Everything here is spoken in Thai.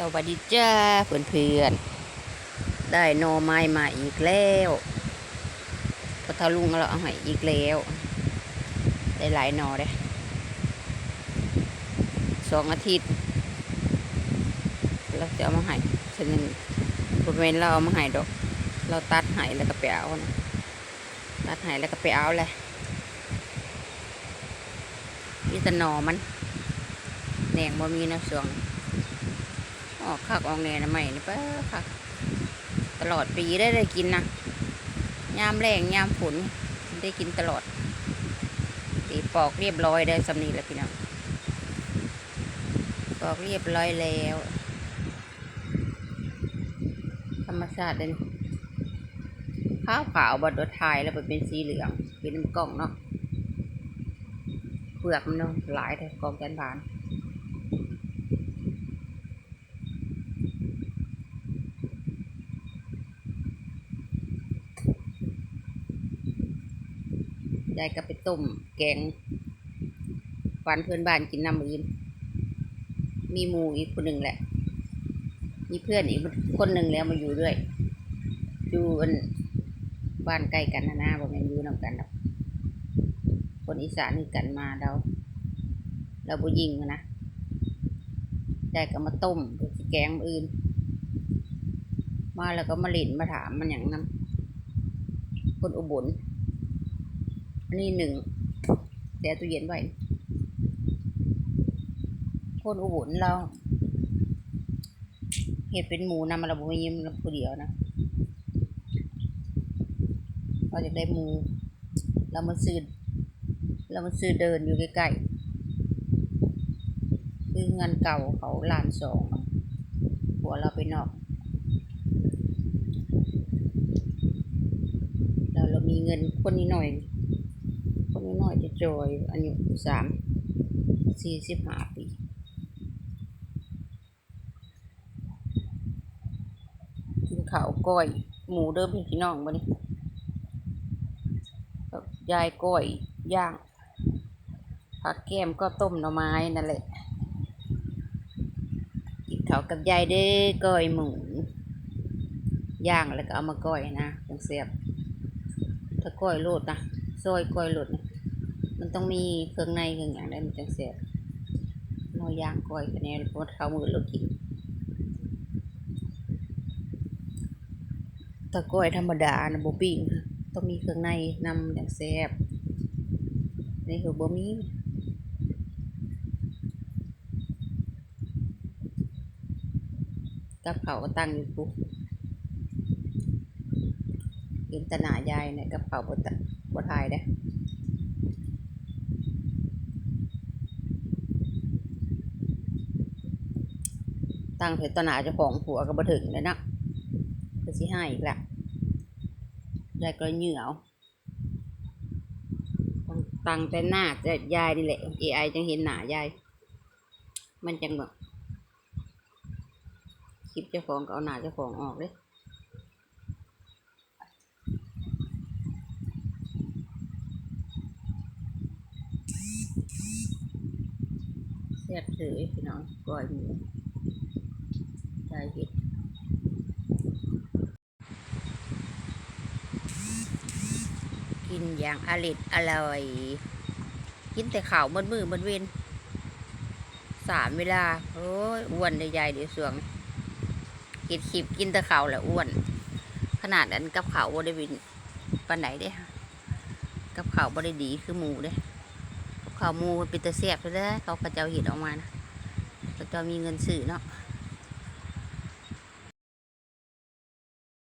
สวัสดีจ้าเพื่อนเพื่อนได้หนอไม้มาอีกแล้วพอทาลุงเราเอาให้อีกแล้ว ได้หลายหนอเลยสองอาทิตย์เราจะเอามาให้ฉะนั้นบริเวณเราเอามาให้ดอก เราตัดให้แล้วก็ไปเอานะตัดให้แล้วก็ไปเอาเลยนี่แต่หนอมันแหนงบ่มีนะส่วง ออกคักออกแน่นะใหม่นี่ป้าคักตลอดปีได้ได้กินนะยามแรงยามฝนได้กินตลอดตีปอกเรียบร้อยได้สำนีแล้วพี่น้องปอกเรียบร้อยแล้ว ธรรมชาติเลยนี่ขาวขาวบดดทายแล้วเป็นสีเหลืองเป็นน้ำกล่องเนาะเปลือกมันเนาะหลายแต่กองแกนบาน ยายก็ไปต้มแกงฟันเพื่อนบ้านกินน้ำอื่นมีหมูอีกคนหนึ่งแหละ มีเพื่อนอีกคนหนึ่งแล้วมาอยู่ด้วย อยู่อันบ้านใกล้กันนะนะบอกม่นอยู่นำกันหรอกคนอีสานนี่กันมาเราเราบุยิงนะยายก็มาต้มเพื่อสิแกงออื่น มาแล้วก็มาหลินมาถามมันอย่างนั้นคนอุบล อันนี้หนึ่งแต่ตู้เย็นไว้คนอุบลเราเห็ดเป็นหมูนำมาระบุยิ้มระบุเดียวนะเราจะได้หมู เรามาซื้อเรามาซื้อเดินอยู่ใกล้ๆคืองินเก่าเขาลานสองหัวเราไปนอกเราเรามีเงินคนนี้หน่อย น้อยจะจอยอายุสามสี่สิบห้าปีกินข้าวก้อย หมูเดิมพี่พี่น้องบ่นี่กับยายก้อยย่างผักแก้มก็ต้มหน่อไม้นั่นแหละกินข้าวกับยายเด้อก้อยหมูย่างแล้วก็เอามาก้อยนะจังเสียบถ้าก้อยโลดนะซอยก้อยโลดนะ มันต้องมีเครื่องในเครื่องอย่างได้มันจังเสียนอย่างก้อยคะแนเพราะเขามือเรากินถ้าก้อยธรรมดานะบปิ้งต้องมีเครื่องในนำอย่างแซ่บนี่คือบ่มีกับเขาก็ตั้งอยู่ปุ๊บกินตหนายายเนี่ยกับเขาวบตะบทายได้ ตั้งเถตนาเจ้าของผัวก็บ่ถึงเลยนะก็สิให้อีกละยายก็เหนียวตั้งตั้งแต่หน้าแต่ยายนี่แหละ AI จังเห็นหน้ายาย มันจังแบบคลิปเจ้าของก็เอาหน้าเจ้าของออกเลยเสียดถือพี่น้องก้อยหมู ใช่เห็ดกินอย่างอริดอร่อย กินแต่ข่าวบนมือบนเวนสามเวลาโอ้ยอ้วนใหญ่เดี๋ยวสวงกินขีบกินแต่ข่าวแหละอ้วน ขนาดนั้นกับข่าวบ่ได้วินปันไหนเด้กับข่าวบ่ได้ดีคือหมูเด้กับข่าวหมูเป็นตะเสียบเลยเด้อเขาเขาเจ้าเห็ดออกมานะเขาเจ้ามีเงินซื้อเนาะ